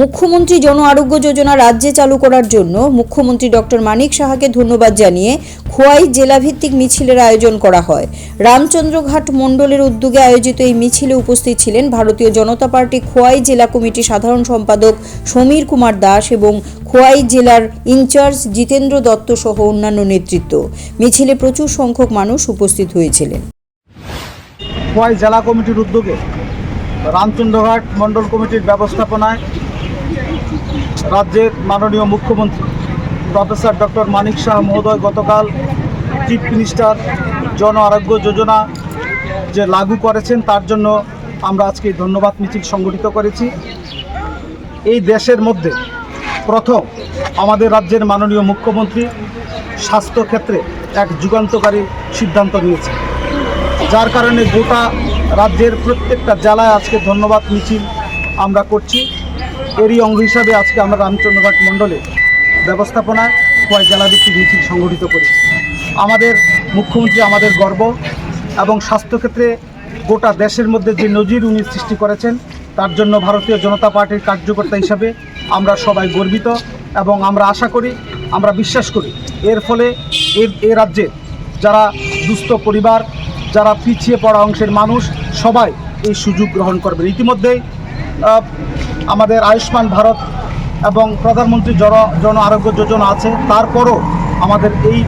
মুখ্যমন্ত্রী জন আরোগ্য যোজনা রাজ্যে চালু করার জন্য মুখ্যমন্ত্রী ডক্টর মানিক সাহাকে ধন্যবাদ জানিয়ে খোয়াই জেলাভিত্তিক মিছিলের আয়োজন করা হয়। রামচন্দ্রঘাট মণ্ডলের উদ্যোগে আয়োজিত এই মিছিলে উপস্থিত ছিলেন ভারতীয় জনতা পার্টি খোয়াই জেলা কমিটি সাধারণ সম্পাদক সমীর কুমার দাস এবং খোয়াই জেলার ইনচার্জ জিতেন্দ্র দত্ত সহ অন্যান্য নেতৃত্ব। মিছিলে প্রচুর সংখ্যক মানুষ উপস্থিত হয়েছিলেন। খোয়াই জেলা কমিটির উদ্যোগে রামচন্দ্রঘাট মণ্ডল কমিটির ব্যবস্থাপনায় রাজ্যের মাননীয় মুখ্যমন্ত্রী, প্রফেসর ডক্টর মানিক শাহ মহোদয় গতকাল চিফ মিনিস্টার জন আরোগ্য যোজনা যে লাগু করেছেন, তার জন্য আমরা আজকে ধন্যবাদ মিছিল সংগঠিত করেছি। এই দেশের মধ্যে প্রথম আমাদের রাজ্যের মাননীয় মুখ্যমন্ত্রী স্বাস্থ্যক্ষেত্রে এক যুগান্তকারী সিদ্ধান্ত নিয়েছে। যার কারণে গোটা রাজ্যের প্রত্যেকটা জেলায় আজকে ধন্যবাদ মিছিল আমরা করছি। এরই অঙ্গ হিসাবে আজকে আমরা রামচন্দ্রঘাট মণ্ডলে ব্যবস্থাপনায় কয় জেলাভিত্তিক মিছিল সংগঠিত করি। আমাদের মুখ্যমন্ত্রী আমাদের গর্ব এবং স্বাস্থ্যক্ষেত্রে গোটা দেশের মধ্যে যে নজির উনি সৃষ্টি করেছেন, তার জন্য ভারতীয় জনতা পার্টির কার্যকর্তা হিসাবে আমরা সবাই গর্বিত এবং আমরা আশা করি, আমরা বিশ্বাস করি, এর ফলে এর, এ রাজ্যে যারা দুস্থ পরিবার, যারা পিছিয়ে পড়া অংশের মানুষ, সবাই এই সুযোগ গ্রহণ করবেন। ইতিমধ্যেই আমাদের আয়ুষ্মান ভারত এবং প্রধানমন্ত্রী জন জন আরোগ্য যোজনা আছে তারপরও আমাদের এই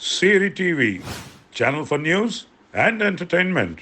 Siri TV, channel for news and entertainment.